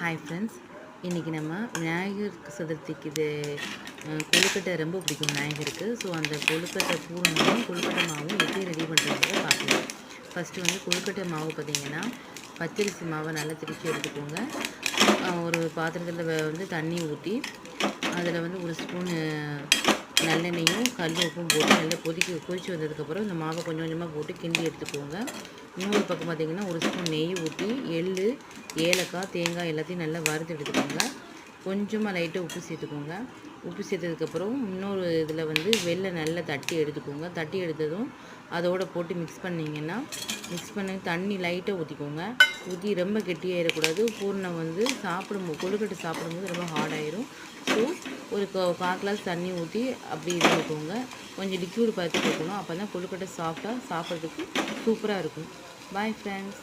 Hi friends இன்றைக்கி நம்ம விநாயகர் சதுர்த்திக்கு இது கொழுக்கட்டை ரொம்ப பிடிக்கும் விநாயகருக்கு. ஸோ அந்த கொழுக்கட்டை பூரணையும் கொழுக்கட்டை மாவும் எப்படி ரெடி பண்ணுறதுக்கு பார்க்கலாம். ஃபஸ்ட்டு வந்து கொழுக்கட்டை மாவு பார்த்தீங்கன்னா பச்சரிசி மாவை நல்லா திருச்சி எடுத்துக்கோங்க. ஒரு பாத்திரத்தில் வந்து தண்ணி ஊற்றி அதில் வந்து ஒரு ஸ்பூனு நல்லெண்ணெயும் கல் உப்பும் போட்டு நல்லா கொதிக்க கொதித்து வந்ததுக்கப்புறம் இந்த மாவை கொஞ்சம் கொஞ்சமாக போட்டு கிண்டி எடுத்துக்கோங்க. இன்னொரு பக்கம் பார்த்திங்கன்னா ஒரு ஸ்பூன் நெய் ஊற்றி எள் ஏலக்காய் தேங்காய் எல்லாத்தையும் நல்லா வறுத்து எடுத்துக்கோங்க. கொஞ்சமாக லைட்டாக உப்பு சேர்த்துக்கோங்க. உப்பு சேர்த்ததுக்கப்புறம் இன்னொரு இதில் வந்து வெள்ளை நல்லா தட்டி எடுத்துக்கோங்க. தட்டி எடுத்ததும் அதோட போட்டு மிக்ஸ் பண்ணிங்கன்னா மிக்ஸ் பண்ணி தண்ணி லைட்டாக ஊற்றிக்கோங்க ஊற்றி ரொம்ப கெட்டியாகிடக்கூடாது பூர்ணம் வந்து சாப்பிடும்போது கொழுக்கட்டை சாப்பிடும்போது ரொம்ப ஹார்டாயிரும் ஸோ ஒரு கால் கிளாஸ் தண்ணி ஊற்றி அப்படி இது போட்டுக்கோங்க. கொஞ்சம் லிக்யூடு பார்த்து போக்கணும் அப்போ தான் கொழுக்கட்டை சாஃப்டாக சாப்பிட்றதுக்கு சூப்பராக இருக்கும். Bye friends